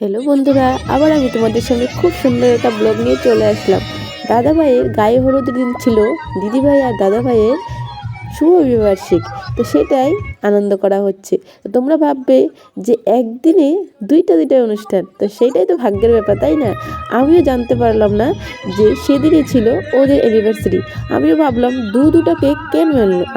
Hello বন্ধুরা, আবার আমি তোমাদের সঙ্গে খুব সুন্দর একটা ব্লগ নিয়ে চলে আসলাম। দাদাভাইয়ের গায়ে হলুদের দিন ছিল, দিদিভাই আর দাদা ভাইয়ের শুভ বিবার্ষিক। তো সেটাই আনন্দ করা হচ্ছে। তো তোমরা ভাববে যে একদিনে দুইটা দুইটা অনুষ্ঠান, তো সেটাই তো ভাগ্যের ব্যাপার, তাই না? আমিও জানতে পারলাম না যে সেদিনই ছিল ওদের অ্যানিভার্সারি আমিও ভাবলাম দু দুটা কেক কেন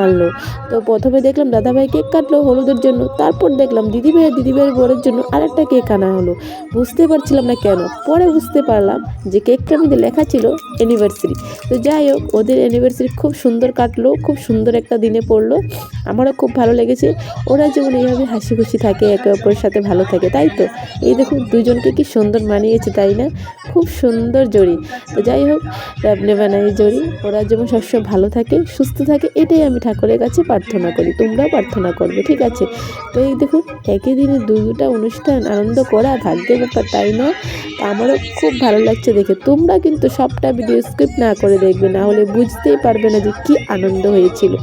আনলো তো প্রথমে দেখলাম দাদাভাই কেক কাটলো হলুদের জন্য, তারপর দেখলাম দিদিভাই দিদিভাইয়ের বরের জন্য আরেকটা কেক আনা হলো। বুঝতে পারছিলাম না কেন, পরে বুঝতে পারলাম যে কেকটার মধ্যে লেখা ছিল অ্যানিভার্সারি তো যাই হোক, ওদের অ্যানিভার্সারি খুব সুন্দর কাটলো, খুব সুন্দর একটা দিনে পড়ল। আমারও খুব ভালো লেগেছে। ওরা যেমন এইভাবে হাসি খুশি থাকে, একে অপরের সাথে ভালো থাকে, তাই তো? এই দেখুন, দুজনকে কি সুন্দর মানিয়েছে, তাই না? খুব সুন্দর জড়ি তো যাই হোক রাবনে বানাই জড়ি ওরা যেমন সবসময় ভালো থাকে, সুস্থ থাকে, এটাই আমি ঠাকুরের কাছে প্রার্থনা করি। তোমরাও প্রার্থনা করবে, ঠিক আছে? তো এই দেখুন একই দিনে দুটা অনুষ্ঠান আনন্দ করা ভাগ্যের ব্যাপার, তাই না? আমারও খুব ভালো লাগছে দেখে। তোমরা কিন্তু সবটা ভিডিও স্কিপ না করে দেখবে, না হলে বুঝতেই পারবে না যে কি আনন্দ হয়েছিল।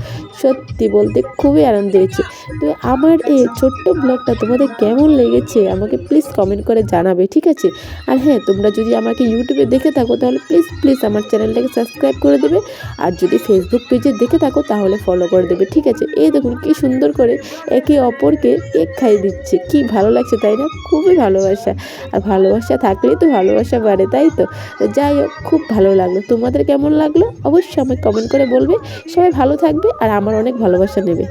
সত্যি বলতে খুবই আনন্দ হয়েছে। তো আমার এই ছোট্ট ব্লগটা তোমাদের কেমন লেগেছে আমাকে প্লিজ কমেন্ট করে জানাবে, ঠিক আছে? আর হ্যাঁ তোমরা যদি আমাকে ইউটিউবে দেখে থাকো, তাহলে প্লিজ প্লিজ আমার চ্যানেলটাকে সাবস্ক্রাইব করে দেবে। আর যদি ফেসবুক পেজে দেখে থাকো, তাহলে ফলো করে দেবে, ঠিক আছে? এই দেখুন কি সুন্দর করে একে অপরকে কেক খাই দিচ্ছে, কি ভালো লাগছে, তাই না? খুবই ভালোবাসা। আর ভালোবাসা থাকলেই তো ভালোবাসা বাড়ে, তাই তো? যাই হোক, খুব ভালো লাগল। তোমাদের কেমন লাগল? অবশ্যই আমাকে কমেন্ট করে বলবে। সবাই ভালো থাকবে আর আমার অনেক ভালোবাসা নেবে।